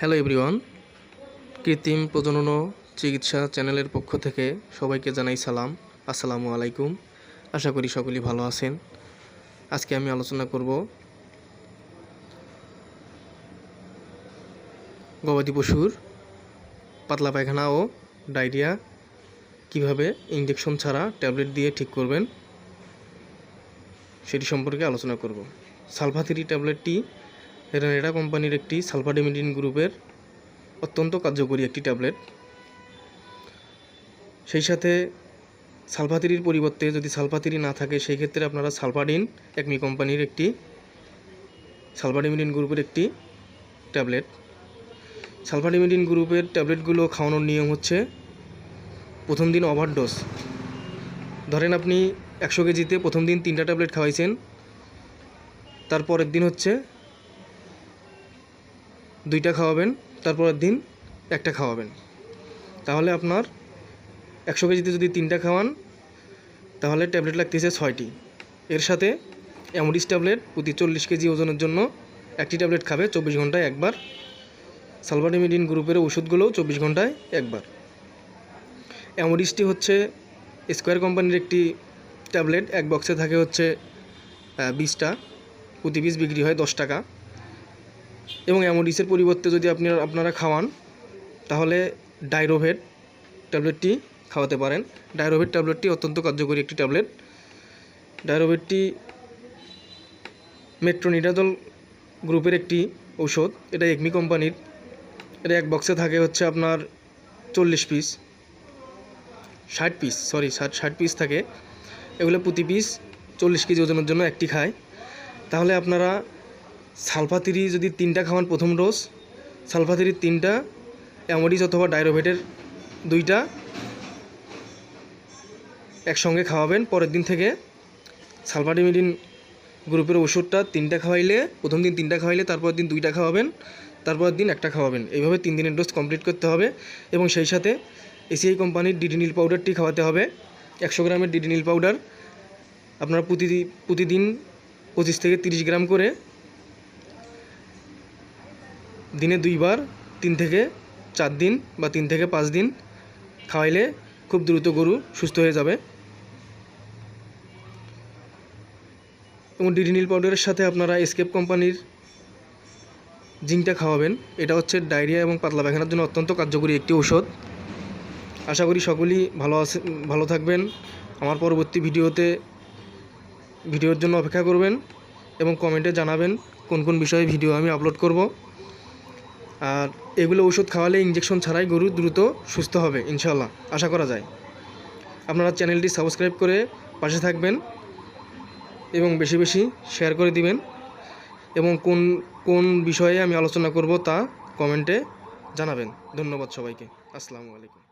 Hello everyone, কৃত্রিম প্রজনন চিকিৎসা চ্যানেলের পক্ষ থেকে সবাইকে জানাই সালাম, আসসালামু আলাইকুম। আশা করি সকলেই ভালো আছেন। আজকে আমি আলোচনা করব গবাদি পশুর পাতলা পায়খানা ও ডায়রিয়া কীভাবে ইঞ্জেকশন ছাড়া ট্যাবলেট দিয়ে ঠিক করবেন, সেটি সম্পর্কে আলোচনা করব। সালফাথিরি ট্যাবলেটটি রেনেডা কোম্পানির একটি সালফাডিমিডিন গ্রুপের অত্যন্ত কার্যকরী একটি ট্যাবলেট। সেই সাথে সালফাথিরির পরিবর্তে যদি সালফাথিরি না থাকে, সেই ক্ষেত্রে আপনারা সালফাডিন একমি কোম্পানির একটি সালফাডিমিডিন গ্রুপের একটি ট্যাবলেট। সালফাডিমিডিন গ্রুপের ট্যাবলেটগুলো খাওয়ানোর নিয়ম হচ্ছে, প্রথম দিন ওভারডোজ। ধরেন আপনি একশো কেজিতে প্রথম দিন তিনটা ট্যাবলেট খাওয়াইছেন, তারপরের দিন হচ্ছে দুইটা খাওয়াবেন, তারপরের দিন একটা খাওয়াবেন। তাহলে আপনার একশো কেজিতে যদি তিনটা খাওয়ান, তাহলে ট্যাবলেট লাগতেছে ছয়টি। এর সাথে অ্যামোডিস ট্যাবলেট প্রতি চল্লিশ কেজি ওজনের জন্য একটি ট্যাবলেট খাবে চব্বিশ ঘন্টায় একবার। সালভাডিমিডিন গ্রুপের ওষুধগুলোও চব্বিশ ঘন্টায় একবার। অ্যামোডিসটি হচ্ছে স্কোয়ার কোম্পানির একটি ট্যাবলেট, এক বক্সে থাকে হচ্ছে বিশটা। প্রতি পিস বিক্রি হয় দশ টাকা। এবং অ্যামোডিসের পরিবর্তে যদি আপনি আপনারা খাওয়ান, তাহলে ডাইরোভেট ট্যাবলেটটি খাওয়াতে পারেন। ডাইরোভেট ট্যাবলেটটি অত্যন্ত কার্যকরী একটি ট্যাবলেট। ডাইরোভেটটি মেট্রোনিডাজল গ্রুপের একটি ঔষধ। এটা একমি কোম্পানির। এটা এক বক্সে থাকে হচ্ছে আপনার চল্লিশ পিস। ষাট পিস সরি ষাট ষাট পিস থাকে। এগুলো প্রতি পিস চল্লিশ কেজি ওজনের জন্য একটি খায়। তাহলে আপনারা সালফাতিরি যদি তিনটা খাওয়ান প্রথম ডোজ সালফাতিরির তিনটা অ্যামোডিস অথবা ডাইরোভেটের দুইটা একসঙ্গে খাওয়াবেন। পরের দিন থেকে সালফাডিমিডিন গ্রুপের ওষুধটা তিনটা খাওয়াইলে, প্রথম দিন তিনটা খাওয়াইলে তারপর দিন দুইটা খাওয়াবেন তারপর দিন একটা খাওয়াবেন। এইভাবে তিন দিনের ডোজ কমপ্লিট করতে হবে এবং সেই সাথে এসিআই কোম্পানির ডিডিনিল পাউডারটি খাওয়াতে হবে। একশো গ্রামের ডিডিনিল পাউডার আপনারা প্রতিদিন প্রতিদিন পঁচিশ থেকে তিরিশ গ্রাম করে দিনে দুইবার, তিন থেকে চার দিন বা তিন থেকে পাঁচ দিন খাওয়াইলে খুব দ্রুত গরু সুস্থ হয়ে যাবে। এবং ডিডিনিল পাউডারের সাথে আপনারা এসকেপ কোম্পানির জিঙ্কটা খাওয়াবেন। এটা হচ্ছে ডায়রিয়া এবং পাতলা পায়খানার জন্য অত্যন্ত কার্যকরী একটি ঔষধ। আশা করি সকলেই ভালো আছে, ভালো থাকবেন। আমার পরবর্তী ভিডিওতে ভিডিওর জন্য অপেক্ষা করবেন এবং কমেন্টে জানাবেন কোন কোন বিষয়ে ভিডিও আমি আপলোড করব। আর এগুলো ওষুধ খাওয়ালে ইঞ্জেকশন ছাড়াই গরু দ্রুত সুস্থ হবে ইনশাল্লাহ আশা করা যায়। আপনারা চ্যানেলটি সাবস্ক্রাইব করে পাশে থাকবেন এবং বেশি বেশি শেয়ার করে দিবেন এবং কোন কোন বিষয়ে আমি আলোচনা করব তা কমেন্টে জানাবেন। ধন্যবাদ সবাইকে। আসসালামু আলাইকুম।